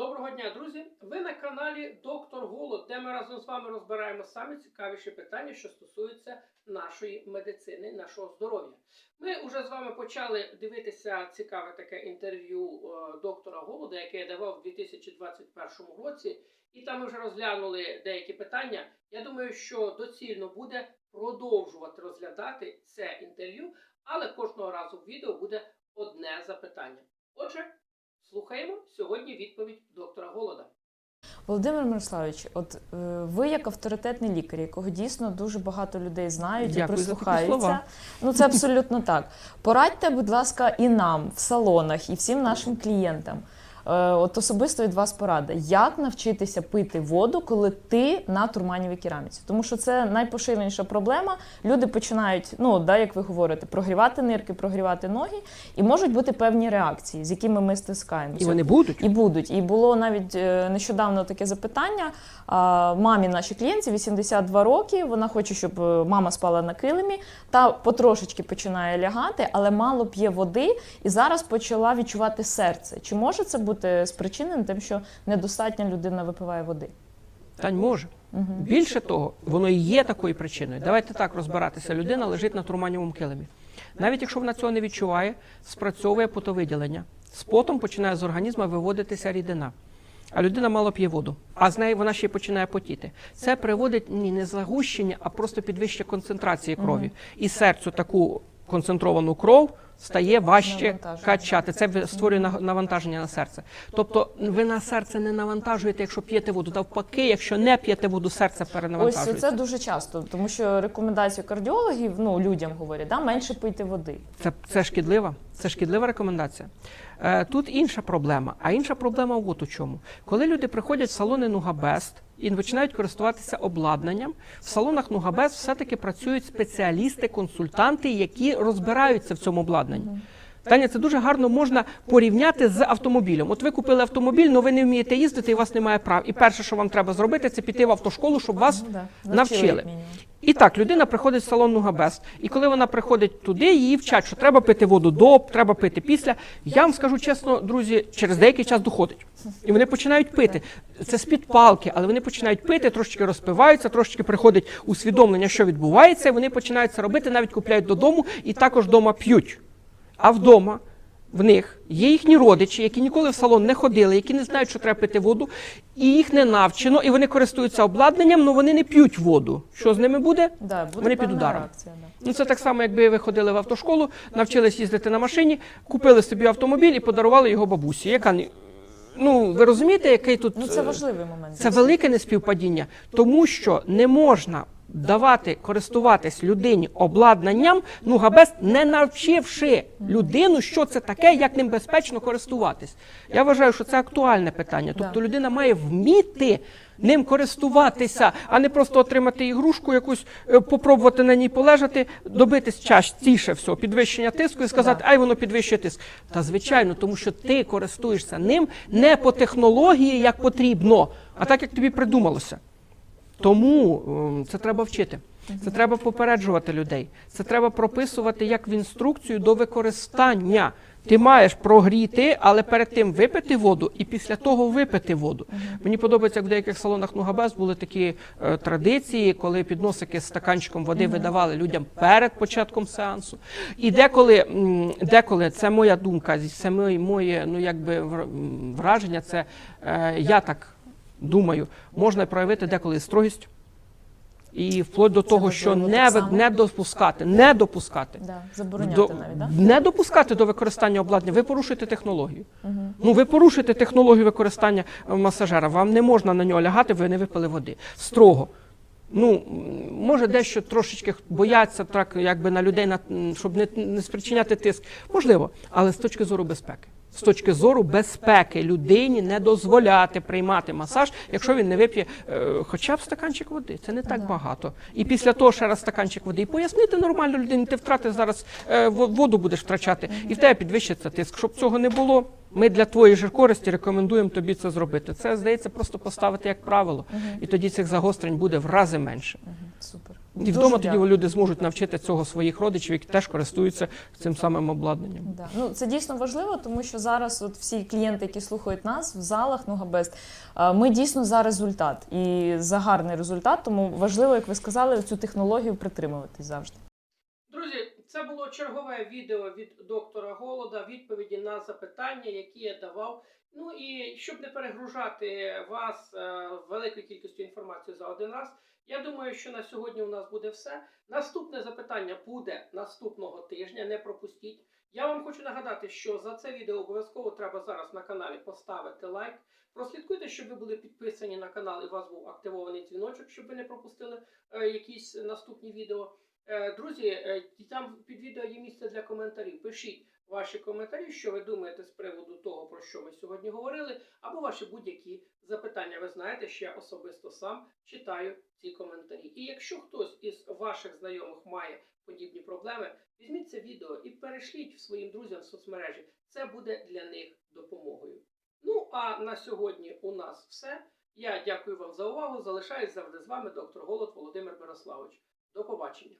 Доброго дня, друзі! Ви на каналі Доктор Голод, де ми разом з вами розбираємо саме цікавіші питання, що стосуються нашої медицини, нашого здоров'я. Ми вже з вами почали дивитися цікаве таке інтерв'ю е, доктора Голода, яке я давав у 2021 році, і там ми вже розглянули деякі питання. Я думаю, що доцільно буде продовжувати розглядати це інтерв'ю, але кожного разу в відео буде одне запитання. Отже, слухаємо сьогодні відповідь доктора Голода. Володимир Мирославович, от е, ви як авторитетний лікар, якого дійсно дуже багато людей знають Дякую і за такі слова. Ну це абсолютно так. Порадьте, будь ласка, і нам в салонах, і всім нашим клієнтам. Е, От особисто від вас порада, як навчитися пити воду, коли ти на турманівій кераміці? Тому що це найпоширеніша проблема. Люди починають, ну да, як ви говорите, прогрівати нирки, прогрівати ноги, і можуть бути певні реакції, з якими ми стискаємося. І вони будуть. І будуть. І було навіть е, нещодавно таке запитання. Мамі нашій клієнтці 82 роки. Вона хоче, щоб е, мама спала на килимі, та потрошечки починає лягати, але мало п'є води і зараз почала відчувати серце. Чи може це бути спричиненим тим, що недостатньо людина випиває води? Тань може. Більше того, воно і є такою причиною. Давайте так розбиратися. Людина лежить на турманівому килимі. Навіть якщо вона цього не відчуває, спрацьовує потовиділення. З потом починає з організму виводитися рідина. А людина мало п'є воду, а з неї вона ще й починає потіти. Це приводить ні не загущення, а просто підвищення концентрації крові. І серцю таку концентровану кров стає важче качати. Це створює навантаження на серце. Тобто ви на серце не навантажуєте, якщо п'єте воду. Навпаки, якщо не п'єте воду, серце Ось це дуже часто, тому що рекомендації кардіологів ну людям говорять, да, менше пийте води. Це, це шкідлива, це шкідлива рекомендація. Е, тут інша проблема. А інша проблема от у чому. Коли люди приходять в салони Нугабест і починають користуватися обладнанням, в салонах Нугабес все-таки працюють спеціалісти, консультанти, які розбираються в цьому обладнанні. Таня, це дуже гарно можна порівняти з автомобілем. От ви купили автомобіль, але ви не вмієте їздити, і у вас немає прав. І перше, що вам треба зробити, це піти в автошколу, щоб вас Ну, навчили. І так, людина приходить в салон Нугабест, і коли вона приходить туди, її вчать, що треба пити воду до, треба пити після. Я вам скажу чесно, друзі, через деякий час доходить. І вони починають пити. Це з-під палки, але вони починають пити, трошечки розпиваються, трошечки приходить усвідомлення, що відбувається, і вони починають це робити, навіть купляють додому і також вдома п'ють. А вдома в них є їхні родичі, які ніколи в салон не ходили, які не знають, що треба пити воду, і їх не навчено, і вони користуються обладнанням, але вони не п'ють воду. Що з ними буде? Да, буде Вони під ударом. реакція, да. Ну це так само, якби ви ходили в автошколу, навчились їздити на машині, купили собі автомобіль і подарували його бабусі. Яка ну ви розумієте, який тут Ну це е, важливий момент. це велике неспівпадіння, тому що не можна давати користуватись людині обладнанням, ну габест не навчивши людину, що це таке, як ним безпечно користуватись. Я вважаю, що це актуальне питання. Тобто людина має вміти ним користуватися, а не просто отримати ігрушку, якусь е, попробувати на ній полежати, добитись частіше всього підвищення тиску і сказати, ай воно підвищує тиск. Та звичайно, тому що ти користуєшся ним не по технології, як потрібно, а так як тобі придумалося. Тому ем, це треба вчити. Це треба попереджувати людей. Це треба прописувати як в інструкцію до використання. Ти маєш прогріти, але перед тим випити воду і після того випити воду. Мені подобається, як в деяких салонах Нугабес були такі е, традиції, коли підносики з стаканчиком води видавали людям перед початком сеансу. І деколи, деколи це моя думка, це моє, моє ну якби вр- враження. Це е, я так думаю, можна проявити деколи строгість. І вплоть до того, що не, не допускати, не допускати. Да, забороняти До, навіть, да? Не допускати до використання обладнання, ви порушуєте технологію. Ну, ви порушуєте технологію використання е, масажера. Вам не можна на нього лягати, ви не випили води. Строго. Ну, може, дещо трошечки бояться так, якби на людей, на, щоб не, не спричиняти тиск. Можливо, але з точки зору безпеки. З точки зору безпеки людині не дозволяти приймати масаж, якщо він не вип'є е, хоча б стаканчик води. Це не так багато. І після того ще раз стаканчик води. І пояснити нормально людині, ти втратиш зараз е, воду будеш втрачати, і в тебе підвищиться тиск. Щоб цього не було, ми для твоєї ж користі рекомендуємо тобі це зробити. Це здається просто поставити як правило, і тоді цих загострень буде в рази менше. Супер. І вдома тоді люди зможуть навчити цього своїх родичів, які теж користуються цим самим обладнанням. Да. Ну, це дійсно важливо, тому що зараз от всі клієнти, які слухають нас в залах Нугабест, е, ми дійсно за результат і за гарний результат, тому важливо, як ви сказали, цю технологію притримуватись завжди. Друзі, це було чергове відео від доктора Голода, відповіді на запитання, які я давав. Ну і щоб не перегружати вас е, великою кількістю інформації за один раз, я думаю, що на сьогодні у нас буде все. Наступне запитання буде наступного тижня. Не пропустіть. Я вам хочу нагадати, що за це відео обов'язково треба зараз на каналі поставити лайк. Прослідкуйте, щоб ви були підписані на канал і у вас був активований дзвіночок, щоб ви не пропустили е, якісь наступні відео. Е, Друзі, е, там під відео є місце для коментарів. Пишіть ваші коментарі, що ви думаєте з приводу того, про що ми сьогодні говорили, або ваші будь-які запитання. Ви знаєте, що я особисто сам читаю ці коментарі. І якщо хтось із ваших знайомих має подібні проблеми, візьміть це відео і перешліть своїм друзям в соцмережі. Це буде для них допомогою. Ну а на сьогодні у нас все. Я дякую вам за увагу. Залишаюсь завжди з вами, доктор Голод Володимир Мирославович. До побачення.